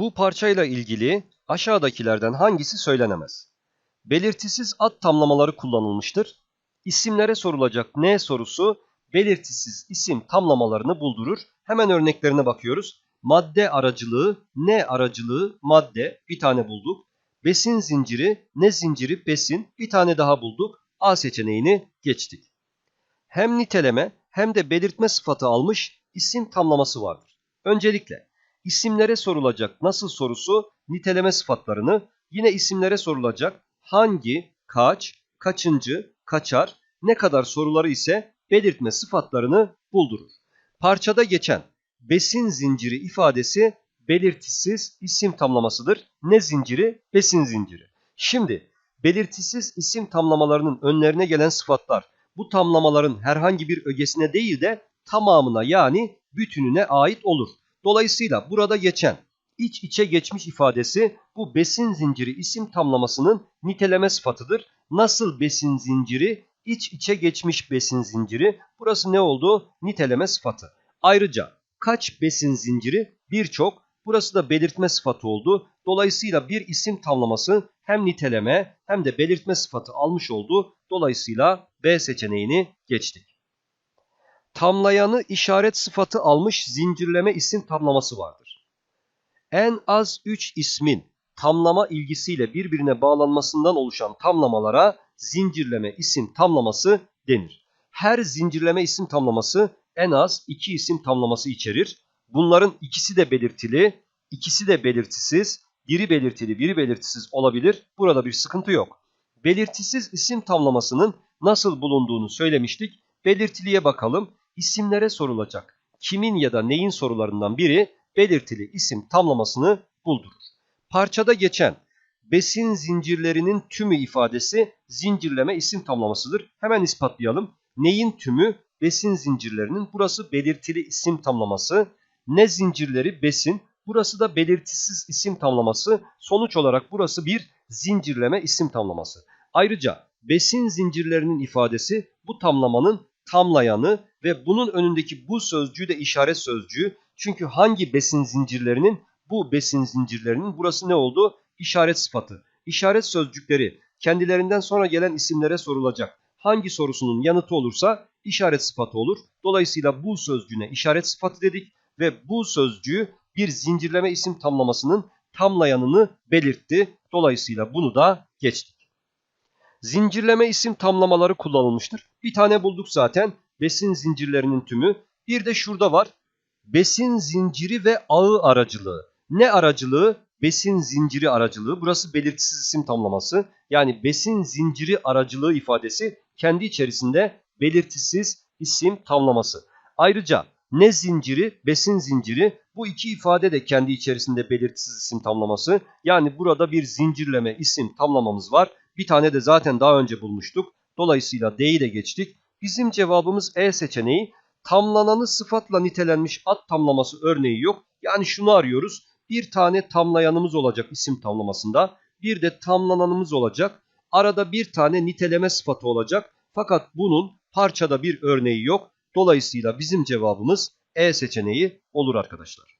Bu parçayla ilgili aşağıdakilerden hangisi söylenemez? Belirtisiz ad tamlamaları kullanılmıştır. İsimlere sorulacak ne sorusu belirtisiz isim tamlamalarını buldurur. Hemen örneklerine bakıyoruz. Madde aracılığı, ne aracılığı, madde bir tane bulduk. Besin zinciri, ne zinciri, besin bir tane daha bulduk. A seçeneğini geçtik. Hem niteleme hem de belirtme sıfatı almış isim tamlaması vardır. Öncelikle isimlere sorulacak nasıl sorusu niteleme sıfatlarını, yine isimlere sorulacak hangi, kaç, kaçıncı, kaçar, ne kadar soruları ise belirtme sıfatlarını buldurur. Parçada geçen besin zinciri ifadesi belirtisiz isim tamlamasıdır. Ne zinciri? Besin zinciri. Şimdi belirtisiz isim tamlamalarının önlerine gelen sıfatlar bu tamlamaların herhangi bir ögesine değil de tamamına yani bütününe ait olur. Dolayısıyla burada geçen iç içe geçmiş ifadesi bu besin zinciri isim tamlamasının niteleme sıfatıdır. Nasıl besin zinciri? iç içe geçmiş besin zinciri. Burası ne oldu? Niteleme sıfatı. Ayrıca kaç besin zinciri? Birçok. Burası da belirtme sıfatı oldu. Dolayısıyla bir isim tamlaması hem niteleme hem de belirtme sıfatı almış oldu. Dolayısıyla B seçeneğini geçtik. Tamlayanı işaret sıfatı almış zincirleme isim tamlaması vardır. En az 3 ismin tamlama ilgisiyle birbirine bağlanmasından oluşan tamlamalara zincirleme isim tamlaması denir. Her zincirleme isim tamlaması en az 2 isim tamlaması içerir. Bunların ikisi de belirtili, ikisi de belirtisiz, biri belirtili, biri belirtisiz olabilir. Burada bir sıkıntı yok. Belirtisiz isim tamlamasının nasıl bulunduğunu söylemiştik. Belirtiliye bakalım. İsimlere sorulacak kimin ya da neyin sorularından biri belirtili isim tamlamasını buldurur. Parçada geçen besin zincirlerinin tümü ifadesi zincirleme isim tamlamasıdır. Hemen ispatlayalım. Neyin tümü? Besin zincirlerinin. Burası belirtili isim tamlaması. Ne zincirleri? Besin. Burası da belirtisiz isim tamlaması. Sonuç olarak burası bir zincirleme isim tamlaması. Ayrıca besin zincirlerinin ifadesi bu tamlamanın tamlayanı ve bunun önündeki bu sözcüğü de işaret sözcüğü. Çünkü hangi besin zincirlerinin bu besin zincirlerinin burası ne oldu? İşaret sıfatı. İşaret sözcükleri kendilerinden sonra gelen isimlere sorulacak. Hangi sorusunun yanıtı olursa işaret sıfatı olur. Dolayısıyla bu sözcüğüne işaret sıfatı dedik ve bu sözcüğü bir zincirleme isim tamlamasının tamlayanını belirtti. Dolayısıyla bunu da geçtik. Zincirleme isim tamlamaları kullanılmıştır. Bir tane bulduk zaten. Besin zincirlerinin tümü. Bir de şurada var. Besin zinciri ve ağı aracılığı. Ne aracılığı? Besin zinciri aracılığı. Burası belirtisiz isim tamlaması. Yani besin zinciri aracılığı ifadesi kendi içerisinde belirtisiz isim tamlaması. Ayrıca ne zinciri, besin zinciri bu iki ifade de kendi içerisinde belirtisiz isim tamlaması. Yani burada bir zincirleme isim tamlamamız var. Bir tane de zaten daha önce bulmuştuk. Dolayısıyla D'yi de geçtik. Bizim cevabımız E seçeneği. Tamlananı sıfatla nitelenmiş ad tamlaması örneği yok. Yani şunu arıyoruz. Bir tane tamlayanımız olacak isim tamlamasında. Bir de tamlananımız olacak. Arada bir tane niteleme sıfatı olacak. Fakat bunun parçada bir örneği yok. Dolayısıyla bizim cevabımız E seçeneği olur arkadaşlar.